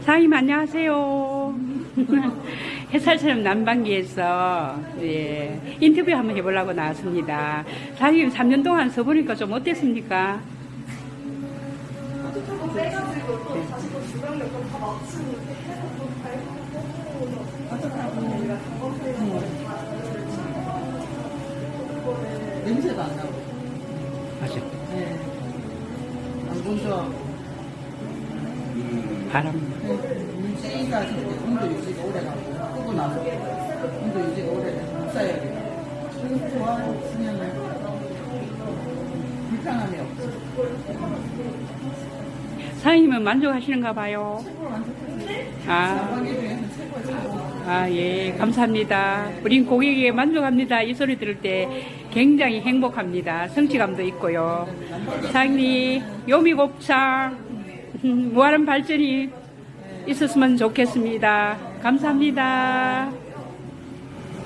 사장님 안녕하세요. 햇살처럼 난방기에서 예, 인터뷰 한번 해보려고 나왔습니다. 사장님 3년 동안 써보니까 좀 어땠습니까? 냄새도 안 나고. 맞아. 네. 안 먼저 바람. 물기가 저렇게 온도 유지가 오래 가고 끄고 나서 온도 유지가 오래 돼서 못 써야 돼. 그래서 좋아요. 쓰면은 불편함이 없어. 사장님은 만족하시는가 봐요. 최고로. 아. 아, 예, 감사합니다. 우린 고객에게 만족합니다. 이 소리 들을 때 굉장히 행복합니다. 성취감도 있고요. 사장님, 요미곱창, 무한한 발전이 있었으면 좋겠습니다. 감사합니다.